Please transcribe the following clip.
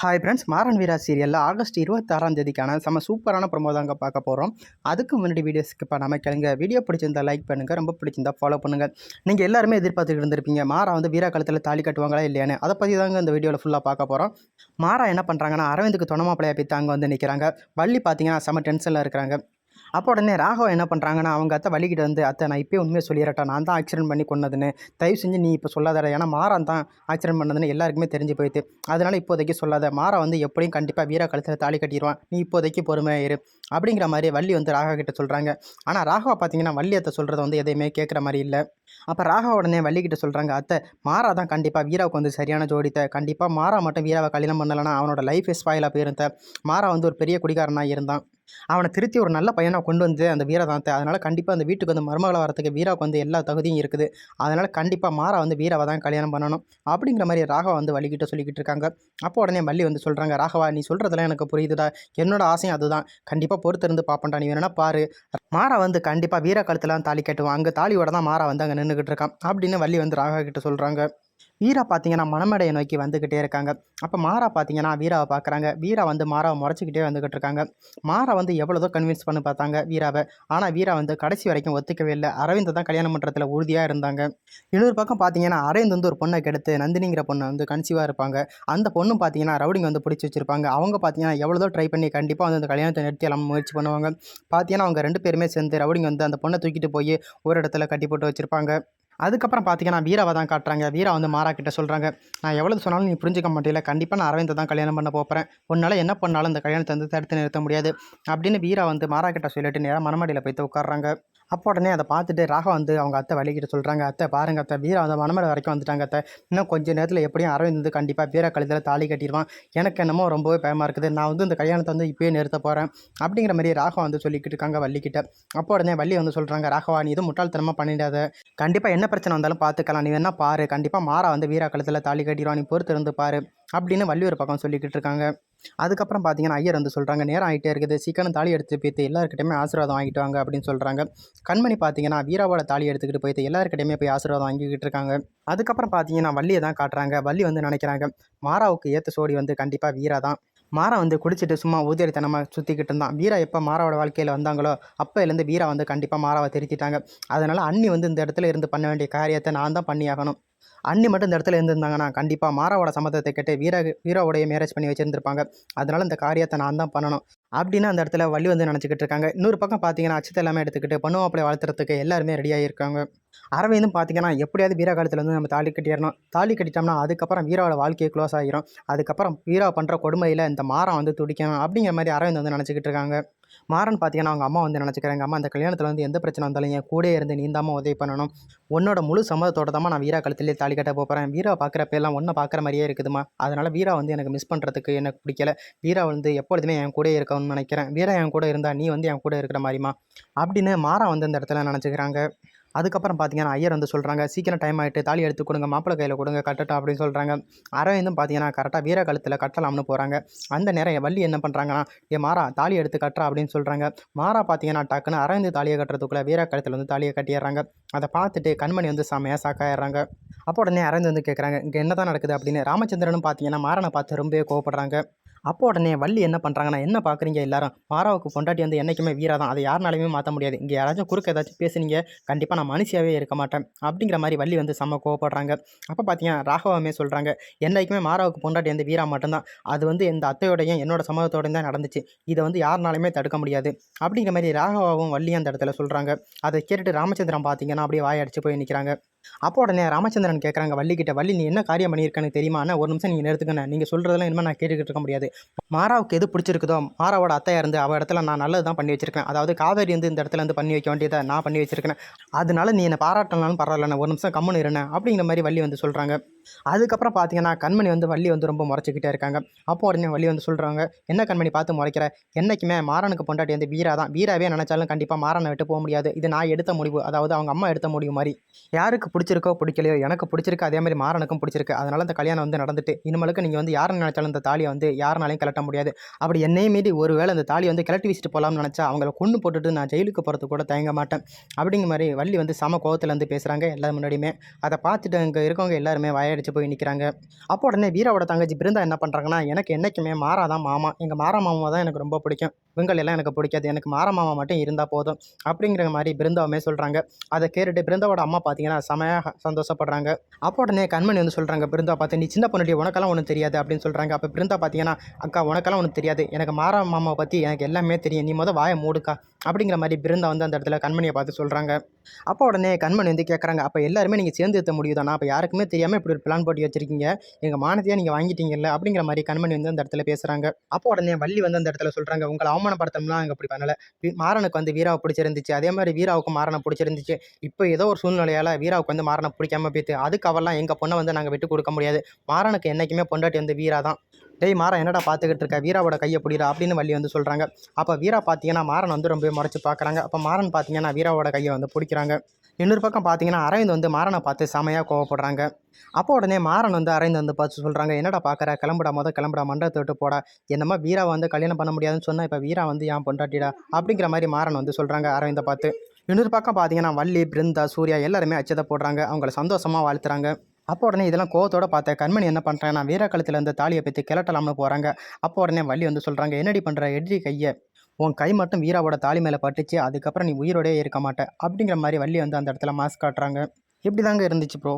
Hi friends Maran வீரா சீரியலில் August இருபத்தாறாம் தேதிக்கான செம சூப்பரான ப்ரொமோ தாங்க பார்க்க போகிறோம் அதுக்கு முன்னாடி வீடியோ இப்போ நம்ம கேளுங்க. வீடியோ பிடிச்சிருந்தா லைக் பண்ணுங்கள் ரொம்ப பிடிச்சிருந்தா ஃபாலோ பண்ணுங்கள் நீங்கள் எல்லாருமே எதிர்பார்த்துட்டு இருந்திருப்பீங்க. மாறா வந்து வீரா காலத்தில் தாலி கட்டுவாங்களா இல்லையான்னு. அதை பற்றி தாங்க இந்த வீடியோவில் ஃபுல்லாக பார்க்க போகிறோம் மாறா என்ன பண்ணுறாங்கன்னா அரவிந்துக்கு தொணமாப்பிளையா பித்து அங்கே வந்து நிற்கிறாங்க வள்ளி பார்த்தீங்கன்னா செம டென்ஷனில் இருக்கிறாங்க. அப்போ உடனே ராகவ என்ன பண்ணுறாங்கன்னா அவங்க அத்தை வலிக்கிட்டு வந்து அத்தை நான் இப்போயே உண்மையை சொல்லிடுறேன் நான் தான் ஆக்சிடென்ட் பண்ணி கொன்னதுன்னு. தயவு செஞ்சு நீ இப்போ சொல்லாத ஏன்னா மாறான் தான் ஆக்சிடென்ட் பண்ணதுன்னு எல்லாருக்குமே தெரிஞ்சு போயிட்டு அதனால் இப்போதைக்கு சொல்லாத. மாறா வந்து எப்படியும் கண்டிப்பாக வீரா கழுத்தில் தாலி கட்டிடுவான். நீ இப்போதைக்கு பொறுமையாக இரு. அப்படிங்கிற மாதிரி வள்ளி வந்து ராகவ கிட்ட சொல்கிறாங்க ஆனால் ராகவா பார்த்தீங்கன்னா வள்ளி அத்தை சொல்கிறத வந்து எதையுமே கேட்குற மாதிரி இல்லை. அப்போ ராகா உடனே வள்ளிக்கிட்ட சொல்கிறாங்க அத்தை மாறா தான் கண்டிப்பாக வீராவுக்கு வந்து சரியான ஜோடித்த கண்டிப்பாக மாறா மட்டும் வீராவை கல்யாணம் பண்ணலைன்னா அவனோட லைஃப் ஸ்பாயிலாக போயிருந்த மாறா வந்து ஒரு பெரிய குடிகாரனாக இருந்தான். அவனை திருத்தி ஒரு நல்ல பையனாக கொண்டு வந்து அந்த வீரதானத்தை அதனால் கண்டிப்பாக அந்த வீட்டுக்கு வந்து மருமகளை வரத்துக்கு வீராவுக்கு வந்து எல்லா தகுதியும் இருக்குது. அதனால் கண்டிப்பாக மாறா வந்து வீராவை தான் கல்யாணம் பண்ணணும். அப்படிங்கிற மாதிரி ராகவா வந்து வழிகிட்ட சொல்லிக்கிட்டு இருக்காங்க. அப்போ உடனே வள்ளி வந்து சொல்கிறாங்க ராகவா நீ சொல்கிறதெல்லாம் எனக்கு புரியுதுடா. என்னோட ஆசையும் அதுதான். கண்டிப்பாக பொறுத்திருந்து பார்ப்பேன்டா நீ வேணா பாரு. மாறா வந்து கண்டிப்பாக வீர கழுத்துலாம் தாலி கட்டுவான். அங்கே தாலியோட தான் மாறா வந்து அங்கே நின்றுக்கிட்டு இருக்கான். அப்படின்னு வள்ளி வந்து ராகா கிட்ட சொல்கிறாங்க வீரா பார்த்தீங்கன்னா மணமேடையை நோக்கி வந்துக்கிட்டே இருக்காங்க. அப்போ மாறா பார்த்தீங்கன்னா வீராவை பார்க்குறாங்க வீரா வந்து மாறாவை முறைச்சிக்கிட்டே வந்துக்கிட்டு இருக்காங்க. மாறா வந்து எவ்வளோதோ கன்வின்ஸ் பண்ணி பார்த்தாங்க வீராவை. ஆனால் வீரா வந்து கடைசி வரைக்கும் ஒத்துக்கவே இல்லை. அரவிந்த் தான் கல்யாணம் பண்ணுறதுல உறுதியாக இருந்தாங்க. இன்னொரு பக்கம் பார்த்தீங்கன்னா அரவிந்த் வந்து ஒரு பொண்ணை கெடுத்து நந்தினிங்கிற பொண்ணை வந்து கன்சீவாக இருப்பாங்க. அந்த பொண்ணும் பார்த்தீங்கன்னா ரவுடிங் வந்து பிடிச்சி வச்சிருப்பாங்க. அவங்க பார்த்தீங்கன்னா எவ்வளோதோ ட்ரை பண்ணி கண்டிப்பாக வந்து அந்த கல்யாணத்தை நிறுத்தி எல்லாம் முயற்சி பண்ணுவாங்க. பார்த்தீங்கன்னா அவங்க ரெண்டு பேருமே சேர்ந்து ரவுடிங் வந்து அந்த பொண்ணை தூக்கிட்டு போய் ஒரு இடத்துல கட்டி போட்டு வச்சிருப்பாங்க. அதுக்கப்புறம் பார்த்தீங்கன்னா வீராவை தான் காட்டுறாங்க. வீரா வந்து மாறா கிட்ட சொல்கிறாங்க நான் எவ்வளோ சொன்னாலும் நீ புரிஞ்சுக்க மாட்டேல. கண்டிப்பாக நான் அரவிந்தை தான் கல்யாணம் பண்ண போகிறேன் உன்னால் என்ன பண்ணாலும் இந்த கல்யாணத்தை வந்து தடுத்து நிறுத்த முடியாது. அப்படின்னு வீரா வந்து மாறா கிட்ட சொல்லிட்டு நேராக மணமடியில் போய் உட்காடுறாங்க அப்போ உடனே அதை பார்த்துட்டு ராகவ வந்து அவங்க அத்தை வலிக்கிட்டு சொல்கிறாங்க அத்தை பாருங்க அத்தை வீரா அந்த மனமேடை வரைக்கும் வந்துட்டாங்க அத்தை. இன்னும் கொஞ்சம் நேரத்தில் எப்படியும் அரவிந்த் வந்து கண்டிப்பாக வீரா கழுத்தில் தாலி கட்டிடுவான். எனக்கு என்னமோ ரொம்பவே பயமாக இருக்குது. நான் வந்து இந்த கல்யாணத்தை வந்து இப்போயே நிறுத்த போகிறேன் அப்படிங்கிற மாதிரி ராகவா வந்து சொல்லிக்கிட்டு இருக்காங்க வள்ளிக்கிட்ட. அப்போ உடனே வள்ளி வந்து சொல்கிறாங்க ராகவா நீ எதுவும் முட்டாள்தனமாக பண்ணிடாத. கண்டிப்பாக என்ன பிரச்சனை வந்தாலும் பார்த்துக்கலாம் நீ வேணா பாரு. கண்டிப்பாக மாறா வந்து வீரா கழுத்தில் தாலி கட்டிடுவான். நீ பொறுத்து இருந்து பாரு. அப்படின்னு வள்ளி ஒரு பக்கம் சொல்லிக்கிட்டு இருக்காங்க. அதுக்கப்புறம் பார்த்தீங்கன்னா ஐயர் வந்து சொல்கிறாங்க நேரம் ஆகிட்டே இருக்குது. சீக்கிரம் தாலி எடுத்து போய்த்து எல்லாருக்கிட்டையுமே ஆசீர்வாதம் வாங்கிட்டு வாங்க அப்படின்னு சொல்கிறாங்க கண்மணி பார்த்தீங்கன்னா வீராவோட தாலி எடுத்துக்கிட்டு போய்த்து எல்லாருக்கிட்டையுமே போய் ஆசீர்வாதம் வாங்கிக்கிட்டு இருக்காங்க. அதுக்கப்புறம் பார்த்தீங்கன்னா வள்ளியை தான் காட்டுறாங்க. வள்ளி வந்து நினைக்கிறாங்க மாராவுக்கு ஏற்ற சோடி வந்து கண்டிப்பாக வீரா தான். மாரா வந்து குடிச்சிட்டு சும்மா ஊதியத்தனமாக சுற்றிக்கிட்டு இருந்தான். வீரா எப்போ மாறாவோட வாழ்க்கையில் வந்தாங்களோ அப்போலேருந்து வீரா வந்து கண்டிப்பாக மாறாவை திருத்திட்டாங்க. அதனால் அண்ணி வந்து இந்த இடத்துல இருந்து பண்ண வேண்டிய காரியத்தை நான் தான் பண்ணியாகணும். அண்ணி மட்டும் இந்த இடத்துல இருந்திருந்தாங்கன்னா கண்டிப்பாக மாறாவோட சம்மதத்தை கேட்டு வீரா வீராவோடைய மேரேஜ் பண்ணி வச்சுருந்துருப்பாங்க. அதனால் இந்த காரியத்தை நான் தான் பண்ணணும். அப்படின்னு அந்த இடத்துல வள்ளி வந்து நினச்சிக்கிட்டு இருக்காங்க. இன்னொரு பக்கம் பார்த்தீங்கன்னா அச்சத்தை எல்லாமே எடுத்துக்கிட்டு பொண்ணு மாப்பிளை வளர்த்துறதுக்கு எல்லாருமே ரெடியாக இருக்காங்க அரவிந்தும் பார்த்தீங்கன்னா எப்படியாவது வீரா காலத்தில் வந்து நம்ம தாலி கட்டிடணும். தாலி கட்டிட்டோம்னா அதுக்கப்புறம் வீராவோட வாழ்க்கையை க்ளோஸ் ஆகிரும் அதுக்கப்புறம் வீரா பண்ணுற கொடுமையில் இந்த மாறம் வந்து துடிக்கணும். அப்படிங்கிற மாதிரி அரவிந்த் வந்து நினச்சிக்கிட்டு இருக்காங்க. மாறன் பார்த்தீங்கன்னா அவங்க அம்மா வந்து நினச்சிக்கிறாங்க? அம்மா அந்த கல்யாணத்தில் வந்து எந்த பிரச்சனை வந்தாலும் என் கூட இருந்து நீ உதவி பண்ணணும். உன்னோட முழு சம்மதத்தோட தான் நான் வீரா கழுத்துலேயே தாலி கட்ட போகிறேன் வீரா பார்க்குறப்ப எல்லாம் ஒன்றை பார்க்குற மாதிரியே இருக்குதுமா அதனால் வீரா வந்து எனக்கு மிஸ் பண்ணுறதுக்கு எனக்கு பிடிக்கல. வீரா வந்து எப்பொழுதுமே என் கூட இருக்கணும்னு நினைக்கிறேன். வீரா என் கூட இருந்தால் நீ வந்து என் கூட இருக்கிற மாதிரிமா அப்படின்னு மாறா வந்து இந்த இடத்துல நினச்சிக்கிறாங்க? அதுக்கப்புறம் பார்த்தீங்கன்னா ஐயர் வந்து சொல்கிறாங்க சீக்கிரம் டைம் ஆகிட்டு தாலி எடுத்து கொடுங்க மாப்பிள்ளை கையில் கொடுங்க கட்டட்டும் அப்படின்னு சொல்கிறாங்க அரவிந்தும் பார்த்தீங்கன்னா கரெக்டாக வீர கழுத்தில் கட்டலாம்னு போகிறாங்க அந்த நேரம் வள்ளி என்ன பண்ணுறாங்கன்னா ஏ மாறா தாலி எடுத்து கட்டுறா அப்படின்னு சொல்கிறாங்க மாறா பார்த்தீங்கன்னா டக்குன்னு அரவிந்து தாலியை கட்டுறதுக்குள்ளே வீர கழுத்தில் வந்து தாலியை கட்டிடுறாங்க. அதை பார்த்துட்டு கண்மணி வந்து செம்மையாக சாக்காயிடுறாங்க அப்போ உடனே அரவிந்த் வந்து கேட்குறாங்க இங்கே என்ன தான் நடக்குது? அப்படின்னு. ராமச்சந்திரனும் பார்த்தீங்கன்னா மாறனை பார்த்து ரொம்பவே கோவப்படுறாங்க. அப்போ உடனே வள்ளி என்ன பண்ணுறாங்கன்னா என்ன பார்க்குறீங்க எல்லாரும்? மாறாவுக்கு பொண்டாட்டி வந்து என்றைக்குமே வீரா தான். அதை யாருனாலையுமே மாற்ற முடியாது. இங்கே யாராச்சும் குறுக்க ஏதாச்சும் பேசுனீங்க கண்டிப்பாக நான் மனுஷியாகவே இருக்க மாட்டேன். அப்படிங்கிற மாதிரி வள்ளி வந்து செம்ம கோவப்படுறாங்க. அப்போ பார்த்தீங்கன்னா ராகவமே சொல்கிறாங்க என்றைக்குமே மாறாவுக்கு பொண்டாட்டி வந்து வீரா மட்டும்தான். அது வந்து எந்த அத்தையோடையும் என்னோட சமூகத்தோடையும் தான் நடந்துச்சு. இதை வந்து யாருனாலுமே தடுக்க முடியாது. அப்படிங்கிற மாதிரி ராகவாவும் வள்ளியும் அந்த இடத்துல சொல்கிறாங்க அதை கேட்டுட்டு ராமச்சந்திரன் பார்த்தீங்கன்னா அப்படியே வாயடிச்சு போய் நிற்கிறாங்க அப்போ உடனே ராமச்சந்திரன் கேட்குறாங்க வள்ளிக்கிட்ட வள்ளி நீ என்ன காரியம் பண்ணியிருக்கன்னு தெரியுமா அண்ணா ஒரு நிமிஷம் நீங்கள் நிறுத்துக்கண்ணே நீங்கள் சொல்கிறதெல்லாம் இனிமேல் நான் கேட்டுக்கிட்டு இருக்க முடியாது. மாறாவுக்கு எது பிடிச்சிருக்குதோ மாறாவோட அத்தையாக இருந்து அவள் இடத்துல நான் நல்லது தான் பண்ணி வச்சிருக்கேன். அதாவது காவேரி வந்து இந்த இடத்துல வந்து பண்ணி வைக்க வேண்டியதை நான் பண்ணி வச்சிருக்கேன். அதனால நீ என்னை பாராட்டலாம்னு பரவாயில்ல ஒரு நிமிஷம் கம்முன்னு இருண்ணே அப்படிங்கிற மாதிரி வள்ளி வந்து சொல்கிறாங்க அதுக்கப்புறம் பார்த்தீங்கன்னா கண்மணி வந்து வள்ளி வந்து ரொம்ப முறைச்சிக்கிட்டே இருக்காங்க. அப்போ உடனே வள்ளி வந்து சொல்கிறாங்க என்ன கண்மணி பார்த்து முறைக்கிற? என்றைக்குமே மாறனுக்கு பொண்டாட்டி வந்து வீரா தான். வீராவே நினச்சாலும் கண்டிப்பாக மாறனை விட்டு போக முடியாது. இது நான் எடுத்த முடிவு. அதாவது அவங்க அம்மா எடுத்த முடிவு மாதிரி. யாருக்கு பிடிச்சிருக்கோ பிடிக்கலையோ எனக்கு பிடிச்சிருக்கு அதே மாதிரி மாறனுக்கும் பிடிச்சிருக்கு. அதனால அந்த கல்யாணம் வந்து நடந்துட்டு இனிமேலுக்கு நீங்கள் வந்து யாரை நினைச்சாலும் இந்த தாலியை வந்து யாருனாலையும் கலட்ட முடியாது. அப்படி என்னையும் மீறி ஒரு வேளை அந்த தாலியை வந்து கிளட்டி வச்சுட்டு போகலாம்னு நினச்சா அவங்கள கொண்டு போட்டுட்டு நான் ஜெயிலுக்கு போகிறது கூட தயங்க மாட்டேன். அப்படிங்கிற மாதிரி வள்ளி வந்து சம கோபத்துலேருந்து பேசுகிறாங்க எல்லாரும் முன்னாடியுமே. அதை பார்த்துட்டு அங்கே இருக்கவங்க எல்லாருமே வாயடிச்சு போய் நிற்கிறாங்க அப்போ உடனே வீராவோட தங்கச்சி பிருந்தா என்ன பண்ணுறாங்கன்னா எனக்கு என்றைக்குமே மாறாதான் மாமா. எங்கள் மாறா மாமா தான் எனக்கு ரொம்ப பிடிக்கும். இவங்கள் எல்லாம் எனக்கு பிடிக்காது. எனக்கு மாரமாமா மட்டும் இருந்தால் போதும் அப்படிங்கிற மாதிரி பிருந்தாவுமே சொல்கிறாங்க அதை கேட்டுட்டு பிருந்தாவோட அம்மா பார்த்தீங்கன்னா செமையாக சந்தோஷப்படுறாங்க. அப்போ உடனே கண்மணி வந்து சொல்கிறாங்க பிருந்தா பார்த்து நீ சின்ன பொண்ணுடைய உனக்கெல்லாம் ஒன்றும் தெரியாது அப்படின்னு சொல்கிறாங்க அப்போ பிருந்தா பார்த்தீங்கன்னா அக்கா உனக்கெல்லாம் ஒன்றும் தெரியாது. எனக்கு மாரா மாமாவை பற்றி எனக்கு எல்லாமே தெரியும். நீ மொதல் வாயை மூடுக்கா. அப்படிங்கிற மாதிரி பிருந்தா வந்து அந்த இடத்துல கண்மணியை பார்த்து சொல்கிறாங்க அப்போ உடனே கண்மணி வந்து கேட்குறாங்க அப்போ எல்லாருமே நீங்கள் சேர்ந்து எடுத்த முடியுதானா அப்போ யாருக்குமே தெரியாமல் இப்படி ஒரு பிளான் போட்டு வச்சிருக்கீங்க. எங்கள் மானத்தையே நீங்கள் வாங்கிட்டீங்கல்ல? அப்படிங்கிற மாதிரி கண்மணி வந்து அந்த இடத்துல பேசுகிறாங்க அப்போ உடனே வள்ளி வந்து அந்த இடத்துல சொல்கிறாங்க உங்களை அவமானப்படுத்தணும்லாம் அங்கே அப்படி பண்ணலை. மாறனுக்கு வந்து வீராவை பிடிச்சிருந்துச்சு. அதே மாதிரி வீராவுக்கு மாறனை பிடிச்சிருந்துச்சு. இப்போ ஏதோ ஒரு சூழ்நிலையால் வீராவுக்கு வந்து மாறனை பிடிக்காம போயிட்டு அதுக்கு அவெல்லாம் எங்கள் பொண்ணை வந்து நாங்கள் விட்டு கொடுக்க முடியாது. மாறனுக்கு என்றைக்குமே பொண்டாட்டி வந்து வீரா தான் டேய் மாறா என்னடா பார்த்துக்கிட்டு இருக்க? வீராவோட கையை பிடிடா அப்படின்னு வள்ளி வந்து சொல்கிறாங்க அப்போ வீரா பார்த்தீங்கன்னா மாறன் வந்து ரொம்ப முறைச்சி பார்க்குறாங்க அப்போ மாறன் பார்த்தீங்கன்னா வீராவோட கையை வந்து பிடிக்கிறாங்க. இன்னொரு பக்கம் பார்த்தீங்கன்னா அரவிந்த் வந்து மாறனை பார்த்து செமையாக கோவப்படுறாங்க. அப்போ உடனே மாறன் வந்து அரவிந்த் வந்து பார்த்து சொல்கிறாங்க என்னடா பார்க்குற கிளம்புடா மொதல் கிளம்புடா மண்டபத்தை விட்டு போடா. என்னம்மா வீரா வந்து கல்யாணம் பண்ண முடியாதுன்னு சொன்னால் இப்போ வீரா வந்து ஏன் பொண்டாட்டிடா? அப்படிங்கிற மாதிரி மாறன் வந்து சொல்கிறாங்க அரவிந்தை பார்த்து. இன்னொரு பக்கம் பார்த்தீங்கன்னா வள்ளி பிருந்தா சூர்யா எல்லாருமே அச்சதை போடுறாங்க. அவங்கள சந்தோஷமாக வாழ்த்துறாங்க. அப்போ உடனே இதெல்லாம் கோவத்தோட பார்த்த கண்மணி என்ன பண்ணுறாங்கன்னா வீர கழுத்தில் இருந்த தாலியை பற்றி கிளட்டலாம்னு போகிறாங்க அப்போ உடனே வள்ளி வந்து சொல்கிறாங்க என்னடி பண்ணுற எடி கையை. உன் கை மட்டும் வீராவோட தாலி மேலே பட்டுச்சு அதுக்கப்புறம் நீ உயிரோடயே இருக்க மாட்ட. அப்படிங்கிற மாதிரி வள்ளி வந்து அந்த இடத்துல மாஸ்க் காட்டுறாங்க. இப்படி தாங்க இருந்துச்சு ப்ரோ